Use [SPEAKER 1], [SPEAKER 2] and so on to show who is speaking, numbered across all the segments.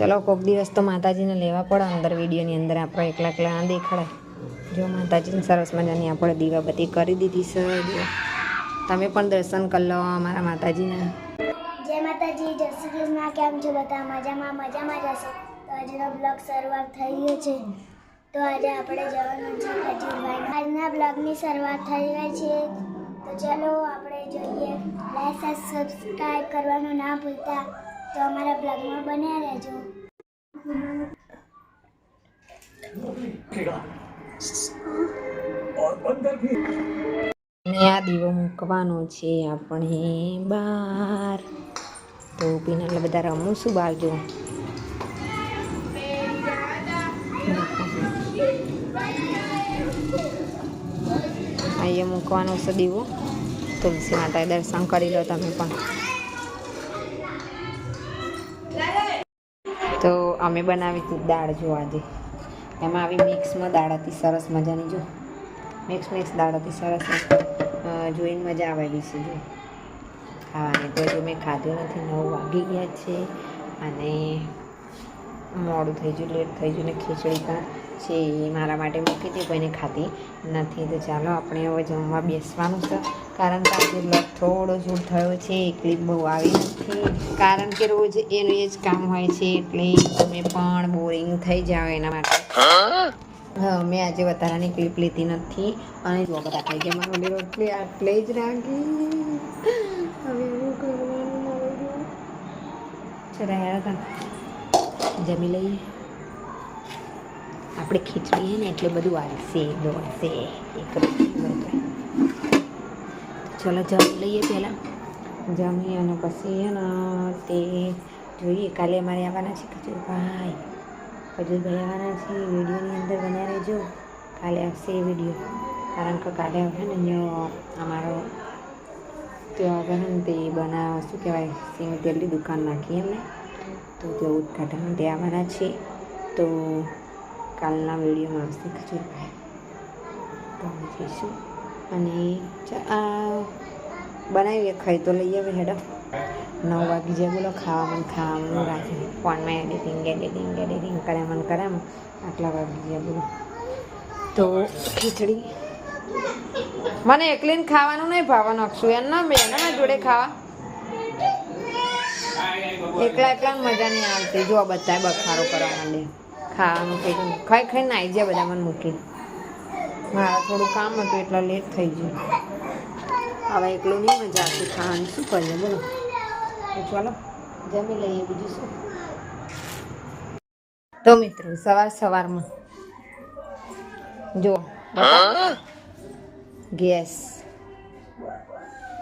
[SPEAKER 1] ચલો કોઈક દિવસ તો માતાજીને લેવા પડે અંદર વિડીયોની અંદર. આપણે એકલા એકલા ના દેખાડાય જો માતાજીની સરસ મજાની આપણે દીવાબત્તી કરી દીધી છે. તમે પણ દર્શન કરી લો અમારા માતાજીના.
[SPEAKER 2] જય માતાજી, જય શ્રી કૃષ્ણ. કેમ છો બધા? મજામાં મજામાં જશો તો આજનો બ્લોગ શરૂઆત થઈ ગયો છે. તો આજે આપણે જવાનું છે ખજૂરભાઈ આજના બ્લોગની શરૂઆત થઈ ગઈ છે. તો ચલો આપણે જોઈએ. લાઈક સબસ્ક્રાઈબ કરવાનું ના ભૂલતા. તો અમારા બ્લોગમાં બન્યા રહેજો.
[SPEAKER 1] આ દીવો મૂકવાનો છે આપણે બાર. તો પીનાલા બધા રમું શું બહાર જો અહીંયા મૂકવાનો છે દીવો. તુલસી માતાએ દર્શન કરી લો તમે પણ. તો અમે બનાવી હતી દાળ જો આજે. એમાં આવી મિક્સમાં દાળ હતી, સરસ મજાની જો. મિક્સ મિક્સ દાળ હતી, સરસ જોઈને મજા આવે એવી છે જો. ખાવાની તો જો મેં ખાધું નથી, નવ વાગી ગયા છે. અને મોડું થઈ ગયું, લેટ થઈ ગયું ને ખીચડી પણ છે એ મારા માટે મૂકી હતી કોઈને ખાધી નથી. તો ચાલો આપણે હવે જમવા બેસવાનું છે. કારણ કે આજે લોક થોડો જૂર થયો છે ક્લિપ બહુ આવી નથી. કારણ કે રોજ એનું એ જ કામ હોય છે એટલે તમે પણ બોરિંગ થઈ જાઓ એના માટે. હા? મેં આજે વધારાની ક્લિપ લીધી નથી. અને જો બધા થઈ ગયા મારો લેવો એટલે આટલે જ રાખી હવે એવું કરવાનું? મારું જમી લઈએ. આપણે ખીચડી ને એટલે બધું આવશે દોડશે એક ચલો જમી લઈએ પહેલાં. જમી અને પછી ને તે જોઈએ, કાલે અમારે આવવાના છે ખજૂરભાઈ. ખજૂરભાઈ આવવાના છે, વિડીયોની અંદર બન્યા રહેજો. કાલે આવશે એ વીડિયો. કારણ કે કાલે આવે ને અમારો ત્યાં ને તે બનાવ શું કહેવાય, સિંગ તેલની દુકાન નાખી એમને. તો તે ઉદઘાટન તે આવવાના છે. તો કાલના વિડીયોમાં આવશે ખજૂરભાઈ તો અમે જઈશું. અને બનાવીએ ખાઈ તો લઈ આવે હેડો. નવ વાગી જાય, બોલો ખાવામાં ખાવા ખાવાનું રાખે ફોનમાં એડિટિંગ એડિટિંગ એડિટિંગ કરે મને કરે એમ. આટલા વાગી જાય બોલો. તો ખીચડી. મને એકલીને ખાવાનું નહીં ભાવવાનું નાખશું એમ ના બેન જોડે ખાવા. એકલા એકલા મજા નહીં આવતી. જો બધા બખારો કરવા માંડે ખાવાનું કંઈક ખાઈ ખાઈને આવી જાય બધા મને મૂકી મારા થોડું કામ હતું એટલે લેટ થઈ ગયું. હવે એકલું નહીં મજા આવતી ખાવાની. શું કરીએ બોલો. તો ચાલો જમી લઈએ બીજું શું? તો મિત્રો સવાર સવારમાં. જો ગેસ.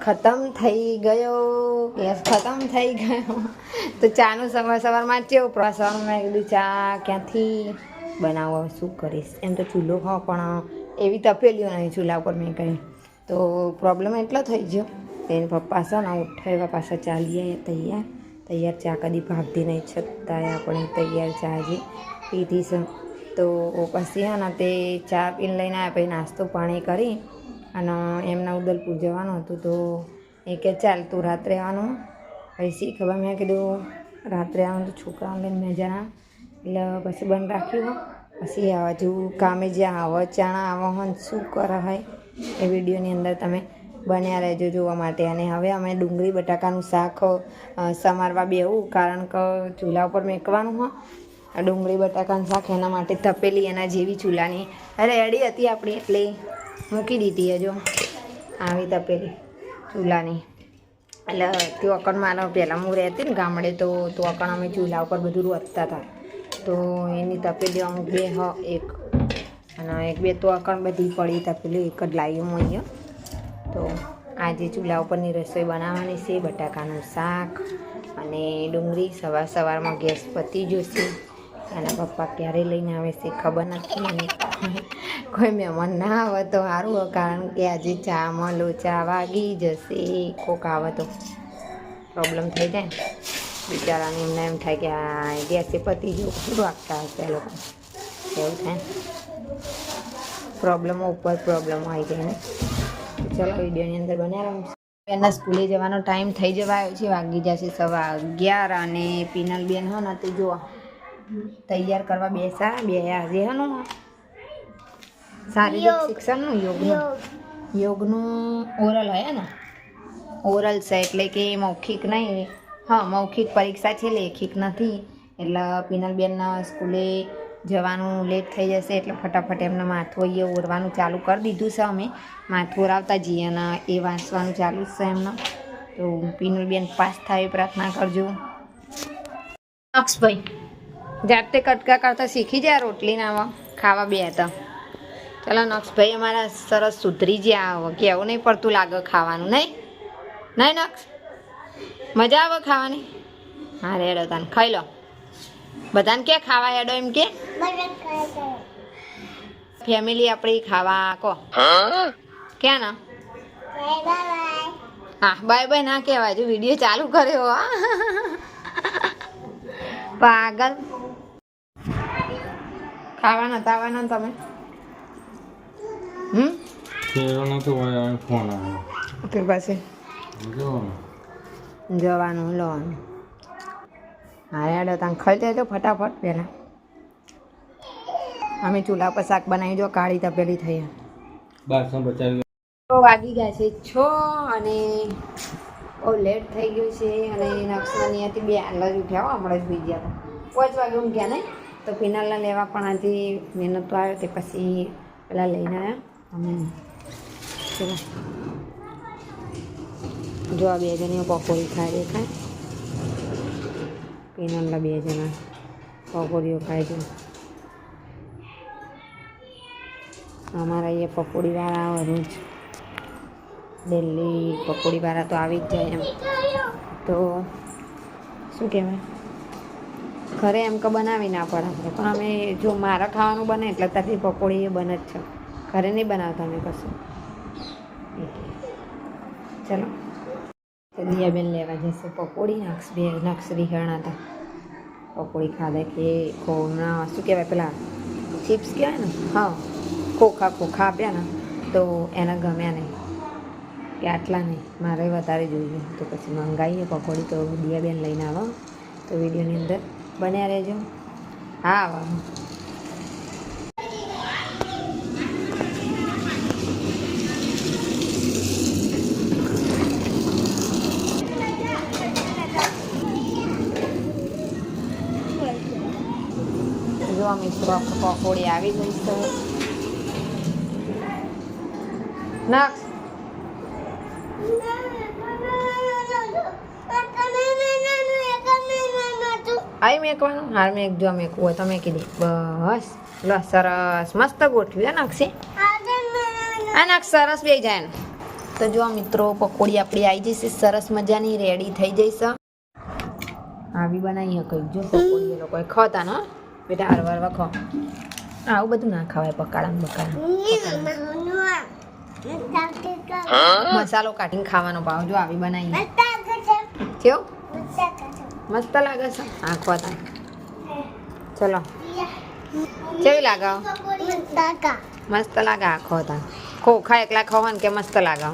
[SPEAKER 1] ખતમ થઈ ગયો. ગેસ ખતમ થઈ ગયો. તો ચાનું સવાર સવારમાં કેવું પ્રસવાનું મેં કીધું, ચા ક્યાંથી બનાવો? શું કરીશ? એમ તો ચૂલો હો, પણ એવી તપેલીઓ નહીં ચૂલા ઉપર મેં કહી તો પ્રોબ્લેમ એટલો થઈ ગયો. એને પપ્પા છે ને ઉઠાવ્યા પાછા ચાલીએ તૈયાર. તૈયાર ચા કદી ભાગતી નહીં છતાંય આપણે તૈયાર ચા જે પીધી છે. તો પછી હા ને, તે ચા પીને લઈને આવ્યા પછી નાસ્તો પાણી કરી અને એમના ઉદલપુર જવાનું હતું તો એ કે ચાલ તું રાત્રે આવવાનું પછી ખબર? મેં કીધું રાત્રે આવવાનું તો છોકરાઓને લઈને મેં જણા એટલે પછી બંધ રાખ્યું. પછી હજુ કામે જ્યાં આવો ચાણા આવો હોય શું કરે હોય એ વિડીયોની અંદર તમે બન્યા રહેજો જોવા માટે. અને હવે અમે ડુંગળી, બટાકાનું શાક સમારવા બેવું કારણ કે ચૂલા ઉપર મેકવાનું હોય. ડુંગળી, બટાકાનું શાક એના માટે તપેલી એના જેવી ચૂલાની રેડી હતી આપણી એટલે મૂકી દીધી હજો. આવી તપેલી ચૂલાની. એટલે તે અકણ મારો પહેલાં હું રહેતી ને ગામડે તો તો અમે ચૂલા ઉપર બધું રોધતા હતા તો એની તપેલી અમુક બે હ, એક. અને એક બે તો અકણ બધી પડી તપેલી, એક જ લાવી હું અહીંયા. તો આજે ચૂલા ઉપરની રસોઈ બનાવવાની છે, બટાકાનું શાક અને ડુંગળી. સવાર સવારમાં ગેસ પતી જશે. અને પપ્પા ક્યારે લઈને આવે છે ખબર નથી અને કોઈ મહેમાન ના આવે તો સારું કારણ કે આજે ચામાં લોચા વાગી જશે, કોક આવે તો પ્રોબ્લેમ થઈ જાય બિચારાને એમને એમ થાય કે આ ગેસે પતી ગયું શું વાગતા હશે લોકો. એવું થાય પ્રોબ્લેમો ઉપર પ્રોબ્લેમો આવી જાય ને. ચલો, વિડીયોની અંદર બન્યા રહું. બેનના સ્કૂલે જવાનો ટાઈમ થઈ જવા આવ્યો છે, વાગી જશે સવા અગિયાર અને પિનલ બેન હો ને તે જો તૈયાર કરવા બેસા બે આજે હનું શારીરિક. શિક્ષણનું યોગનું.
[SPEAKER 2] યોગ.
[SPEAKER 1] યોગનું ઓરલ હોય ને? ઓરલ છે એટલે કે મૌખિક નહીં. હા મૌખિક પરીક્ષા છે લેખિક નથી. એટલે પિનલબેનના સ્કૂલે જવાનું લેટ થઈ જશે એટલે ફટાફટ એમને માથું એ ઓરવાનું ચાલુ કરી દીધું છે અમે. માથું ઓરાવતા જઈએ અને એ વાંચવાનું ચાલુ જ છે એમને. તો પિનલબેન પાસ થાય પ્રાર્થના કરજો. અક્ષભાઈ જાતે કટકા કરતા શીખી જાય રોટલી નાવા ખાવા બે હતા. ચાલો નક્ષભાઈ અમારા સરસ સુધરી હવે કેવું નહીં પડતું લાગે ખાવાનું, નહીં? નહીં નક્ષ? મજા આવે ખાવાની? હા, રેડો તને, ખાઈ લો. બધાને કે ખાવા હેડો એમ કે? ફેમિલી આપણી ખાવા કહો ક્યાં ના? હા, બાય બાય ના કહેવાય, જો વીડિયો ચાલુ કર્યો, હા. પાગલ. ખાવાના, તાવાના તમે? હમ?
[SPEAKER 3] નતો હોય હવે ફોન આવ્યો
[SPEAKER 1] ફેર પાસે
[SPEAKER 3] જો
[SPEAKER 1] જવાનું લોન હા યાર તમે ખાઈ લેજો ફટાફટ પહેલાં અમે ચૂલા પર શાક બનાવી દો કાળી તપેલી થઈ
[SPEAKER 3] બારસો પચાસ
[SPEAKER 1] વાગી ગયા છે છ અને બહુ લેટ થઈ ગયું છે અને નક્ષનાની બે હાલ ઉઠ્યા હો, હમણાં જ સુઈ ગયા હતા. પાંચ વાગે ઊંઘ્યા ને તો ફિનાલના લેવા પણ આજે મહેનત તો આવ્યો તે પછી પેલા લઈને આવ્યા. અમે જો આ બે જણીઓ પકોડી ખાય દેખાય પિનલના બે જણા પકોડીઓ ખાય છે. અમારા અહીંયા પકોડીવાળા આવે રોજ. ડેલી પકોડીવાળા તો આવી જ જાય એમ. તો શું કહેવાય? ઘરે એમ કે બનાવી ના પડે આપણે. પણ અમે જો મારા ખાવાનું બને એટલે ત્યાંથી પકોડી એ બને જ છે. ઘરે નહીં બનાવતા અમે કશું. ચલો. તો દિયાબેન લેવા જશે પકોડી નક્ષ બે નક્ષ રીહણા હતા પકોડી ખાધે કે કોના શું કહેવાય પેલા? ચિપ્સ કહેવાય ને? હા. ખોખા ખોખા આપ્યા ને, તો એને ગમ્યા નહીં. કે આટલા નહીં. મારે વધારે જોઈએ. તો પછી મંગાવીએ પકોડી. તો દિયાબેન લઈને આવો. તો વિડીયોની અંદર બન્યા રહેજો. હા, આવો જો મિત્રો પકોડી આવી ગઈ છે. આવી આઈ મેકવાનું? હાર મેક, જો મેકવું હોય તો મેકી દે. બસ. લો, સરસ. મસ્ત ગોઠવ્યું નક્ષી આ નક્ષ સરસ બે જાય ને. તો જો મિત્રો, પકોડી આપણી આવી જશે. સરસ મજાની રેડી થઈ જઈશ. આવી બનાવી કઈ જો પકોડી એ લોકોએ ખાતા ને બેટા હારવાર હરવા ખો આવું બધું ના ખવાય ને બકાડા. મસાલો કાઢીને ખાવાનો ભાવ જો આવી બનાવી કેવું? મસ્ત લાગે છે. આંખો ખોતા ચલો. કેવી લાગે? મસ્ત લાગે. આંખો ખોતા ખોખા એકલા ખાવાનું કે મસ્ત લાગે?